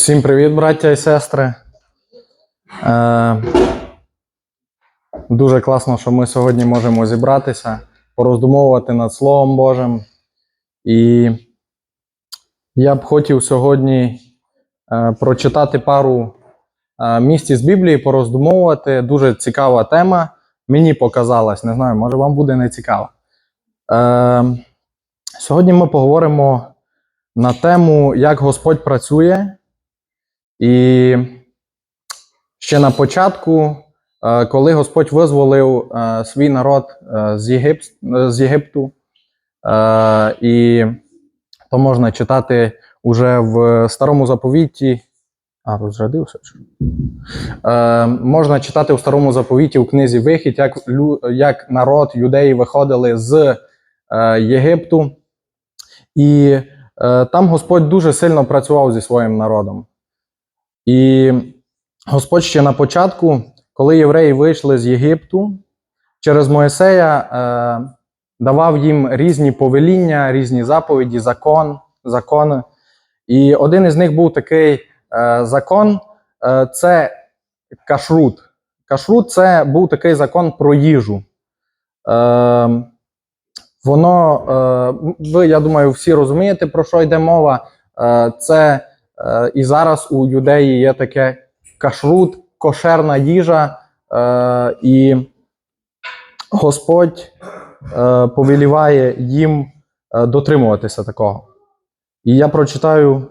Всім привіт, браття і сестри. Е, дуже класно, що ми сьогодні можемо зібратися, пороздумовувати над Словом Божим. І я б хотів сьогодні е, прочитати пару е, місць з Біблії, пороздумовувати. Дуже цікава тема. Мені показалась, не знаю, може вам буде не цікава. Е, сьогодні ми поговоримо на тему, як Господь працює. І ще на початку, е, коли Господь визволив е, свій народ е, з, Єгип... з Єгипту, і то можна читати уже в старому заповіті. А, розрядився? Е, можна читати у старому заповіті у книзі Вихід, як, як народ юдеї виходили з е, Єгипту. І е, там Господь дуже сильно працював зі своїм народом. І Господь ще на початку, коли євреї вийшли з Єгипту, через Моїсея е, давав їм різні повеління, різні заповіді, закон, закони. І один із них був такий е, закон е, це кашрут. Кашрут це був такий закон про їжу. Е, воно, е, ви, я думаю, всі розумієте, про що йде мова. Е, це І зараз у юдеї є таке кашрут, кошерна їжа, е, і Господь е, повеліває їм е, дотримуватися такого. І я прочитаю.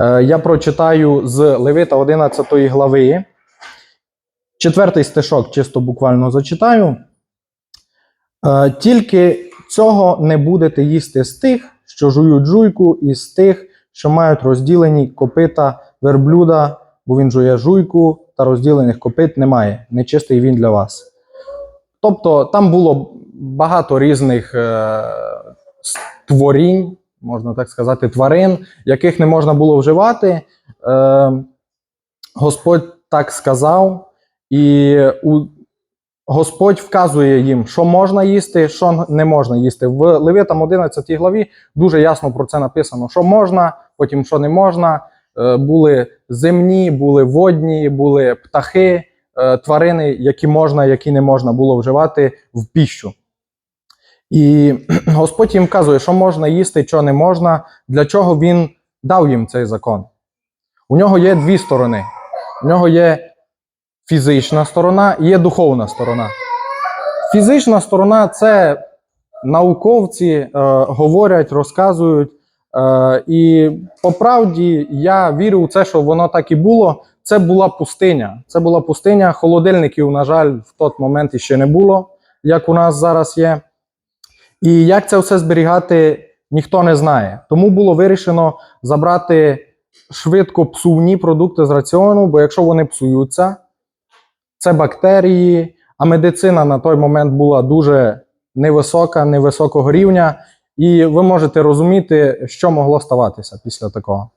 е, Я прочитаю з Левита 11 глави. Четвертий стишок, чисто буквально зачитаю. Е, Тільки цього не будете їсти з тих, що жують жуйку, і з тих, що мають розділені копита верблюда, бо він жує жуйку, та розділених копит немає. Нечистий він для вас. Тобто там було багато різних е, створінь, можна так сказати, тварин, яких не можна було вживати. Е, Господь так сказав, і у Господь вказує їм, що можна їсти, що не можна їсти. В Левитам 11 главі дуже ясно про це написано: що можна, потім що не можна. Е, Були земні, були водні, були птахи, е, тварини, які можна, які не можна було вживати в піщу. І Господь їм вказує, що можна їсти, що не можна, для чого він дав їм цей закон. У нього є дві сторони. У нього є фізична сторона і є духовна сторона. Фізична сторона це науковці е, говорять, розказують. Е, і по правді я вірю в це, що воно так і було. Це була пустиня. Це була пустиня. Холодильників, на жаль, в той момент іще не було, як у нас зараз є. І як це все зберігати, ніхто не знає. Тому було вирішено забрати швидко псувні продукти з раціону, бо якщо вони псуються, це бактерії, а медицина на той момент була дуже невисока, невисокого рівня, і ви можете розуміти, що могло ставатися після такого.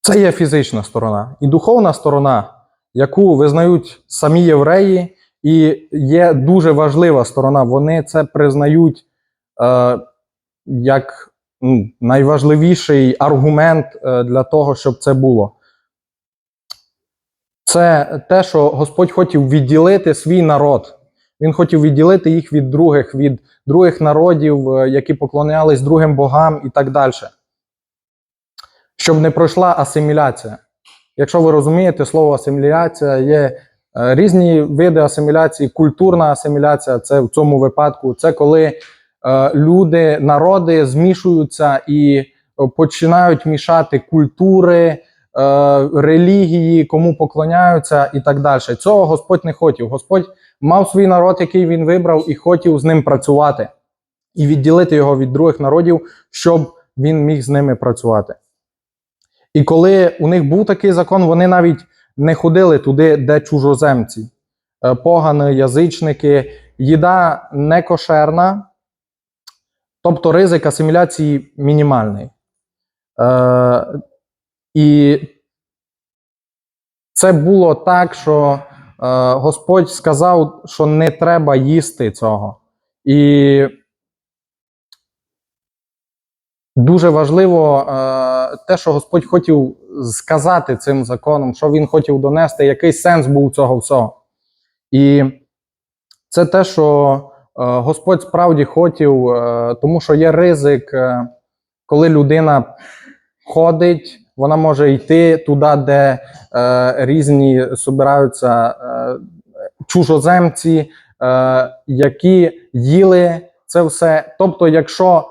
Це є фізична сторона. І духовна сторона, яку визнають самі євреї, і є дуже важлива сторона. Вони це признають е, як найважливіший аргумент е, для того, щоб це було. Це те, що Господь хотів відділити свій народ. Він хотів відділити їх від других, від других народів, е, які поклонялись другим богам і так далі. Щоб не пройшла асиміляція. Якщо ви розумієте, слово асиміляція є е, різні види асиміляції, культурна асиміляція це в цьому випадку, це коли е, люди, народи змішуються і починають мішати культури, релігії, кому поклоняються і так далі. Цього Господь не хотів. Господь мав свій народ, який він вибрав, і хотів з ним працювати, і відділити його від других народів, щоб він міг з ними працювати. І коли у них був такий закон, вони навіть не ходили туди, де чужоземці, Е, погани, язичники, їда не кошерна, тобто ризик асиміляції мінімальний. І це було так, що е, Господь сказав, що не треба їсти цього. І дуже важливо е, те, що Господь хотів сказати цим законом, що він хотів донести, який сенс був цього всього. І це те, що е, Господь справді хотів, е, тому що є ризик, е, коли людина ходить, вона може йти туди, де е, різні збираються е, чужоземці, е, які їли це все. Тобто, якщо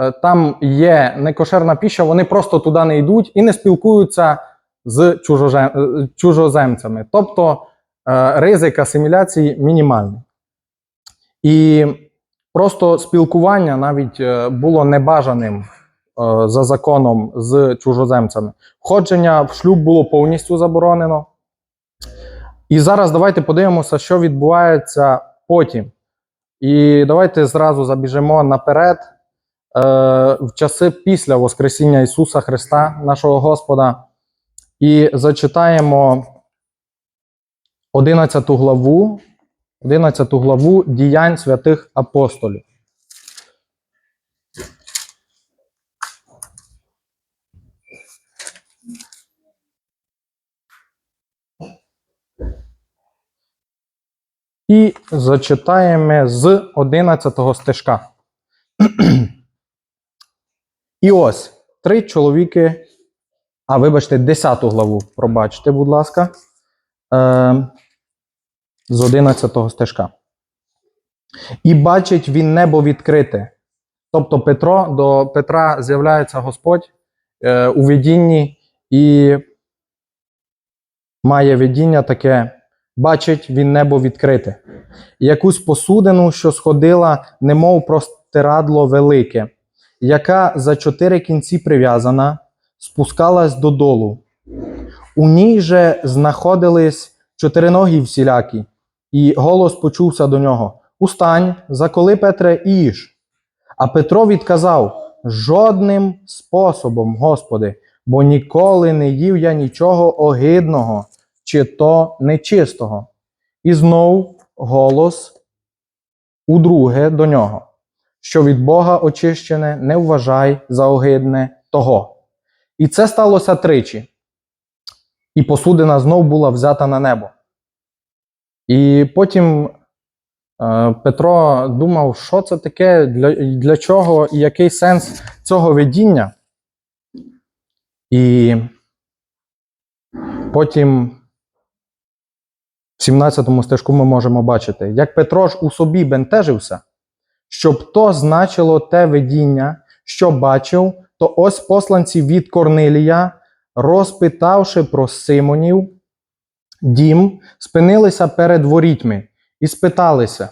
е, там є некошерна піща, вони просто туди не йдуть і не спілкуються з е, чужоземцями. Тобто е, ризик асиміляції мінімальний. І просто спілкування навіть е, було небажаним за законом з чужоземцями. Входження в шлюб було повністю заборонено. І зараз давайте подивимося, що відбувається потім. І давайте зразу забіжимо наперед е, в часи після Воскресіння Ісуса Христа, нашого Господа, і зачитаємо 11 главу, 11 главу діянь святих апостолів. І зачитаємо з 11 стежка. І ось три чоловіки. А, вибачте, 10 главу. Пробачте, будь ласка. Е, з 11 стежка. І бачить він небо відкрите. Тобто Петро, до Петра з'являється Господь е, у видінні і має видіння таке. Бачить він небо відкрите, якусь посудину, що сходила, немов простирадло велике, яка за чотири кінці прив'язана, спускалась додолу. У ній же знаходились чотириногі всілякі, і голос почувся до нього: Устань, заколи Петре, їж. А Петро відказав: Жодним способом, Господи, бо ніколи не їв я нічого огидного чи то нечистого. І знов голос удруге до нього, що від Бога очищене не вважай за огидне того. І це сталося тричі. І посудина знов була взята на небо. І потім е, Петро думав, що це таке, для, для чого і який сенс цього видіння. І потім в 17 стежку ми можемо бачити, як Петро ж у собі бентежився, щоб то значило те видіння, що бачив, то ось посланці від Корнилія, розпитавши про Симонів, дім, спинилися перед ворітьми і спиталися,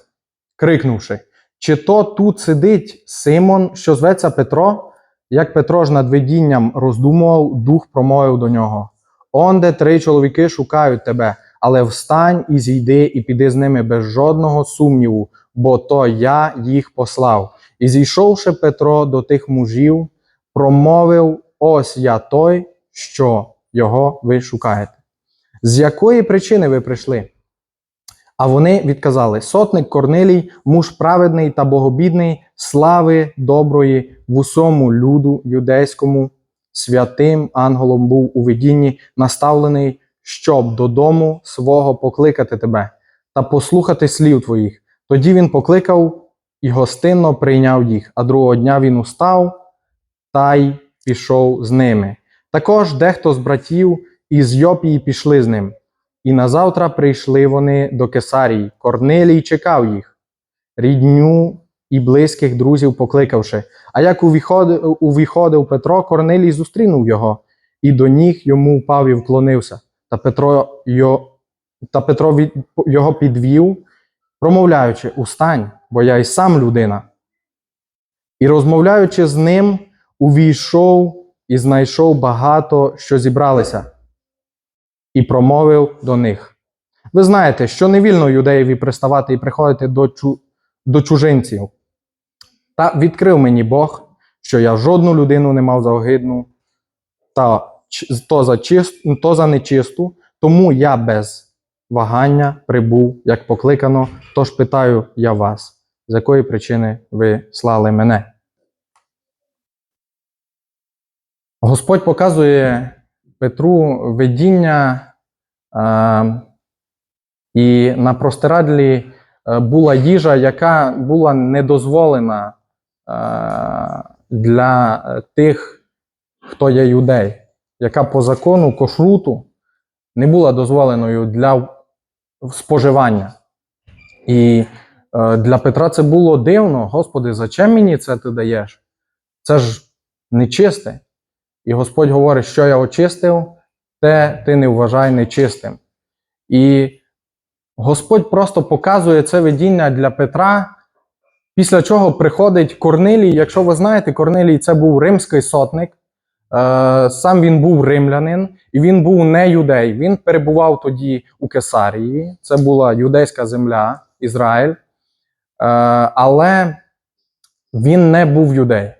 крикнувши, чи то тут сидить Симон, що зветься Петро? Як Петро ж над видінням роздумував, дух промовив до нього: Онде три чоловіки шукають тебе, але встань і зійди, і піди з ними без жодного сумніву, бо то я їх послав. І зійшовши Петро до тих мужів, промовив: Ось я той, що його ви шукаєте. З якої причини ви прийшли? А вони відказали: Сотник Корнилій, муж праведний та богобідний, слави доброї в усьому люду юдейському, святим ангелом був у видінні наставлений, щоб додому свого покликати тебе та послухати слів твоїх. Тоді він покликав і гостинно прийняв їх, а другого дня він устав та й пішов з ними. Також дехто з братів із Йопії пішли з ним. І назавтра прийшли вони до Кесарії. Корнилій чекав їх, рідню і близьких друзів покликавши. А як увіходив, Петро, Корнилій зустрінув його, і до ніг йому впав і вклонився. Та Петро, йо, та Петро від, його підвів, промовляючи: Устань, бо я й сам людина. І розмовляючи з ним, увійшов і знайшов багато, що зібралися і промовив до них. Ви знаєте, що не вільно юдеєві приставати і приходити до, чу, до чужинців. Та відкрив мені Бог, що я жодну людину не мав за огидну, та то за, чист, то за нечисту, тому я без вагання прибув, як покликано. Тож питаю я вас, з якої причини ви слали мене? Господь показує Петру видіння, е, і на простирадлі е, була їжа, яка була недозволена е, для тих, хто є юдей, яка по закону кошруту не була дозволеною для споживання. І е, для Петра це було дивно. Господи, зачем мені це ти даєш? Це ж нечисте. І Господь говорить, що я очистив, те ти не вважай нечистим. І Господь просто показує це видіння для Петра, після чого приходить Корнилій. Якщо ви знаєте, Корнилій це був римський сотник. Е, Сам він був римлянин, і він був не юдей. Він перебував тоді у Кесарії. Це була юдейська земля, Ізраїль. Е, Але він не був юдей.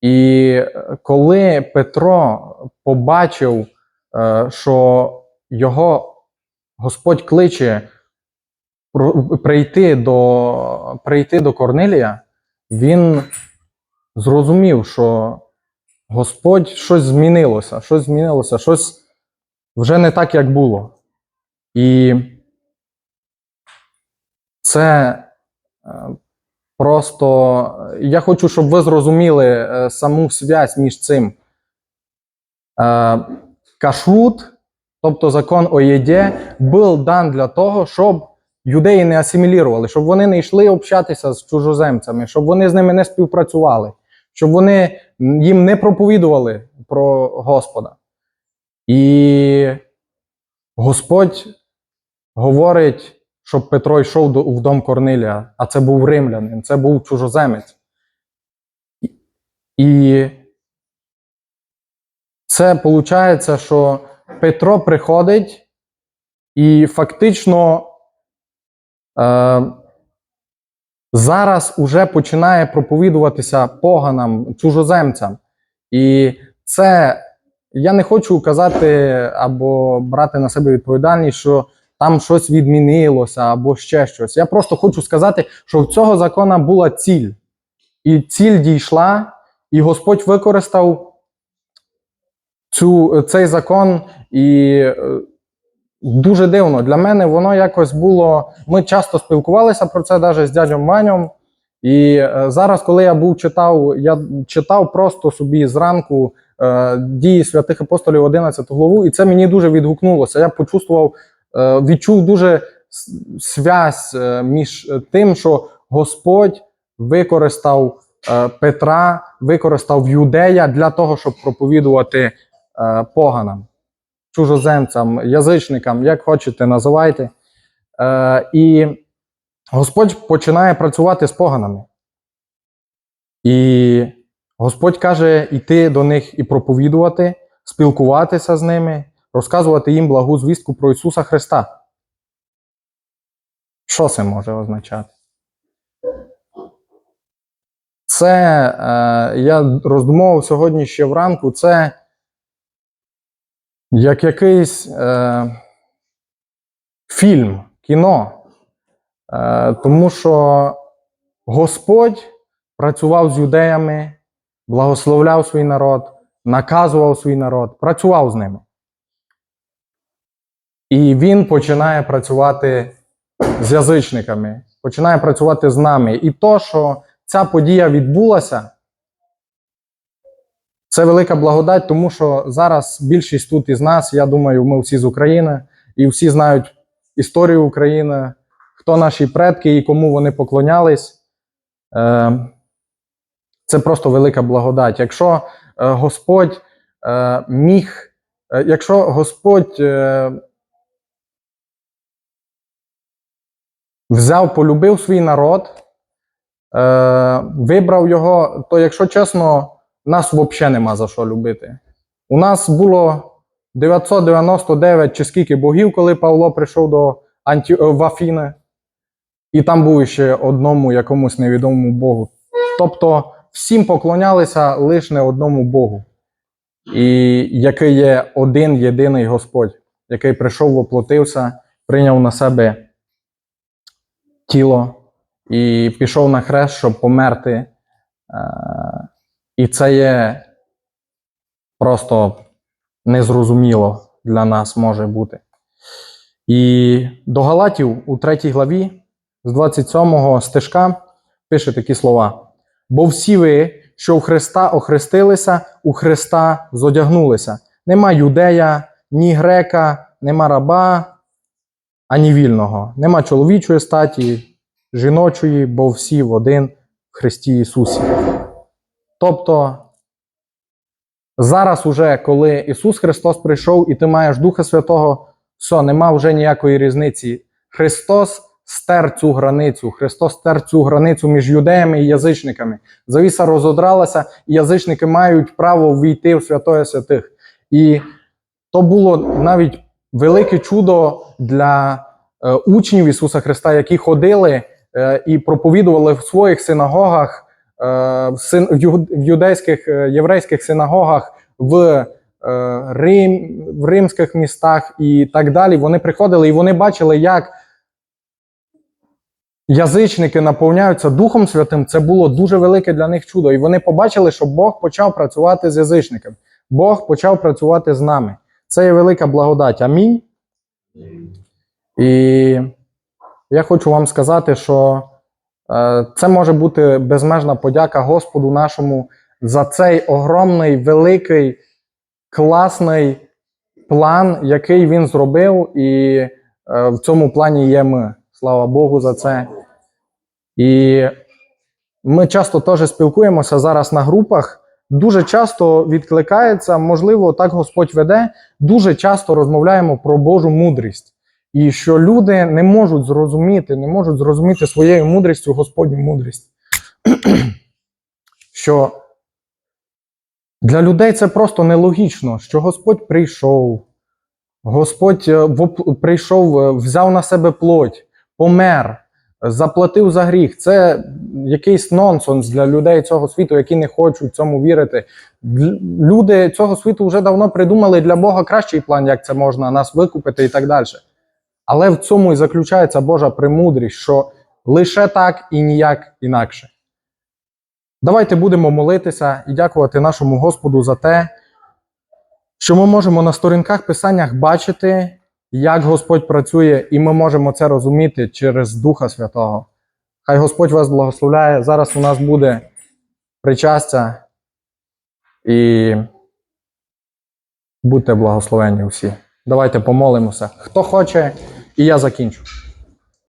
І е, коли Петро побачив, що його Господь кличе прийти до, прийти до Корнилія, він зрозумів, що Господь щось змінилося, щось змінилося, щось вже не так, як було. І це е, просто я хочу, щоб ви зрозуміли е, саму связь між цим. Е, Кашрут, тобто закон о єді, був дан для того, щоб юдеї не асимілірували, щоб вони не йшли общатися з чужоземцями, щоб вони з ними не співпрацювали, щоб вони їм не проповідували про Господа. І Господь говорить, щоб Петро йшов до, в дом Корнилія, а це був римлянин, це був чужоземець. І- це виходить, що Петро приходить і фактично е, зараз уже починає проповідуватися поганам, чужоземцям. І це я не хочу казати або брати на себе відповідальність, що там щось відмінилося або ще щось. Я просто хочу сказати, що в цього закона була ціль. І ціль дійшла, і Господь використав цю, цей закон і е, дуже дивно. Для мене воно якось було. Ми часто спілкувалися про це навіть з дядьом Ванем. І е, зараз, коли я був читав, я читав просто собі зранку е, дії святих апостолів 11 главу, і це мені дуже відгукнулося. Я почувствував, е, відчув дуже связь е, між тим, що Господь використав е, Петра, використав юдея для того, щоб проповідувати е, поганам, чужоземцям, язичникам, як хочете, називайте. Е, і Господь починає працювати з поганами. І Господь каже йти до них і проповідувати, спілкуватися з ними, розказувати їм благу звістку про Ісуса Христа. Що це може означати? Це е, я роздумував сьогодні ще вранку. Це як якийсь е, фільм, кіно. Е, тому що Господь працював з юдеями, благословляв свій народ, наказував свій народ, працював з ними. І він починає працювати з язичниками, починає працювати з нами. І то, що ця подія відбулася, це велика благодать, тому що зараз більшість тут із нас, я думаю, ми всі з України, і всі знають історію України, хто наші предки і кому вони поклонялись. Е, Це просто велика благодать. Якщо е, Господь е, міг, якщо Господь взяв, полюбив свій народ, вибрав його, то, якщо чесно, нас взагалі нема за що любити. У нас було 999 чи скільки богів, коли Павло прийшов до Анті... е, в Афіни, і там був ще одному якомусь невідомому Богу. Тобто всім поклонялися лише не одному Богу, і який є один єдиний Господь, який прийшов, воплотився, прийняв на себе тіло і пішов на хрест, щоб померти. І це є просто незрозуміло для нас може бути. І до Галатів у 3 главі з 27 стежка пише такі слова: Бо всі ви, що в Христа охрестилися, у Христа зодягнулися. Нема юдея, ні грека, нема раба, ані вільного, нема чоловічої статі, жіночої, бо всі в один в Христі Ісусі. Тобто, зараз, уже, коли Ісус Христос прийшов і ти маєш Духа Святого, все, нема вже ніякої різниці. Христос стер цю границю, Христос стер цю границю між юдеями і язичниками. Завіса розодралася, і язичники мають право війти в святое святих. І то було навіть велике чудо для е, учнів Ісуса Христа, які ходили е, і проповідували в своїх синагогах, в, син, в, юдейських е, єврейських синагогах, в, е, Рим, в римських містах і так далі. Вони приходили і вони бачили, як язичники наповняються Духом Святим. Це було дуже велике для них чудо. І вони побачили, що Бог почав працювати з язичниками. Бог почав працювати з нами. Це є велика благодать. Амінь. І я хочу вам сказати, що е, це може бути безмежна подяка Господу нашому за цей огромний, великий, класний план, який він зробив, і е, в цьому плані є ми. Слава Богу за це. І ми часто теж спілкуємося зараз на групах. Дуже часто відкликається, можливо, так Господь веде. Дуже часто розмовляємо про Божу мудрість. І що люди не можуть зрозуміти, не можуть зрозуміти своєю мудрістю Господню мудрість. що для людей це просто нелогічно, що Господь прийшов, Господь е, прийшов, е, взяв на себе плоть, помер, заплатив за гріх. Це якийсь нонсенс для людей цього світу, які не хочуть цьому вірити. Люди цього світу вже давно придумали для Бога кращий план, як це можна нас викупити і так далі. Але в цьому і заключається Божа премудрість, що лише так і ніяк інакше. Давайте будемо молитися і дякувати нашому Господу за те, що ми можемо на сторінках писаннях бачити, як Господь працює, і ми можемо це розуміти через Духа Святого. Хай Господь вас благословляє. Зараз у нас буде причастя і будьте благословені всі. Давайте помолимося. Хто хоче, і я закінчу.